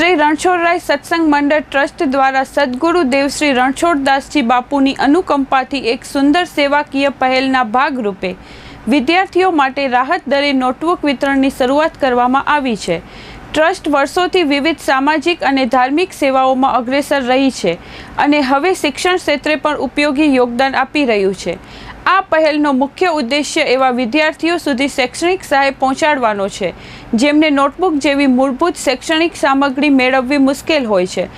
શ્રી રણછોડરાય સત્સંગ મંડળ ટ્રસ્ટ દ્વારા સદગુરુ દેવ શ્રી રણછોડદાસજી બાપુની અનુકંપાથી એક સુંદર સેવાકીય પહેલના ભાગરૂપે વિદ્યાર્થીઓ માટે રાહત દરે નોટબુક વિતરણની શરૂઆત કરવામાં આવી છે. ટ્રસ્ટ વર્ષોથી વિવિધ સામાજિક અને ધાર્મિક સેવાઓમાં અગ્રેસર રહી છે અને હવે શિક્ષણ ક્ષેત્રે પણ ઉપયોગી યોગદાન આપી રહ્યું છે. આ પહેલનો મુખ્ય ઉદ્દેશ્ય એવા વિદ્યાર્થીઓ સુધી શૈક્ષણિક સહાય પહોંચાડવાનો છે. જેમને નોટબુક જેવી મૂળભૂત શૈક્ષણિક સામગ્રી મેળવવી મુશ્કેલ હોય છે.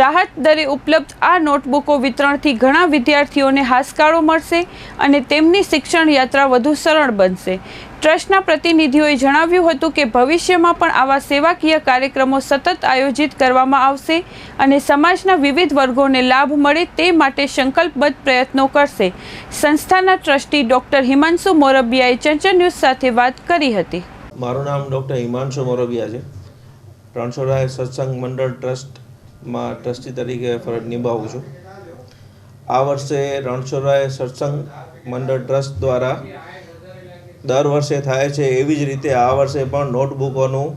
રાહત દરે ઉપલબ્ધ આ નોટબુકો વિતરણથી ઘણા વિદ્યાર્થીઓને હાસકારો મળશે અને તેમની શિક્ષણ યાત્રા વધુ સરળ બનશે. ટ્રસ્ટના પ્રતિનિધિઓએ જણાવ્યું હતું કે ભવિષ્યમાં પણ આવા સેવાકીય કાર્યક્રમો સતત આયોજિત કરવામાં આવશે અને સમાજના વિવિધ વર્ગોને લાભ મળે તે માટે સંકલ્પબદ્ધ પ્રયત્નો કરશે. સંસ્થાના ટ્રસ્ટી ડોક્ટર હિમાંશુ મોરબિયાએ ચંચળ ન્યૂઝ સાથે વાત કરી હતી. મારું નામ ડૉક્ટર હિમાંશુ મોરબિયા છે. રણછોડરાય સત્સંગ મંડળ ટ્રસ્ટમાં ટ્રસ્ટી તરીકે ફરજ નિભાવું છું. આ વર્ષે રણછોડરાય સત્સંગ મંડળ ટ્રસ્ટ દ્વારા દર વર્ષે થાય છે એવી જ રીતે આ વર્ષે પણ નોટબુકોનું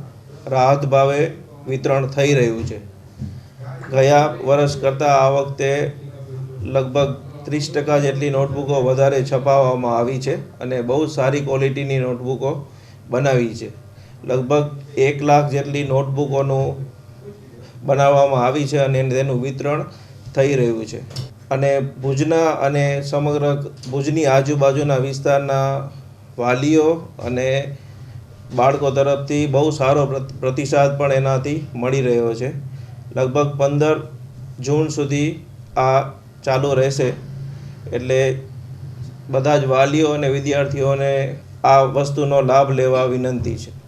રાહત ભાવે વિતરણ થઈ રહ્યું છે. ગયા વર્ષ કરતાં આ વખતે લગભગ ત્રીસ ટકા જેટલી નોટબુકો વધારે છપાવવામાં આવી છે અને બહુ સારી ક્વોલિટીની નોટબુકો બનાવી છે. લગભગ એક લાખ જેટલી નોટબુકોનું બનાવવામાં આવી છે અને તેનું વિતરણ થઈ રહ્યું છે. અને ભુજના અને સમગ્ર ભુજની આજુબાજુના વિસ્તારના વાલીઓ અને બાળકો તરફથી બહુ સારો પ્રત- પ્રતિસાદ પણ એનાથી મળી રહ્યો છે. લગભગ પંદર જૂન સુધી આ ચાલુ રહેશે. એટલે બધા જ વાલીઓ અને વિદ્યાર્થીઓને આ વસ્તુનો લાભ લેવા વિનંતી છે.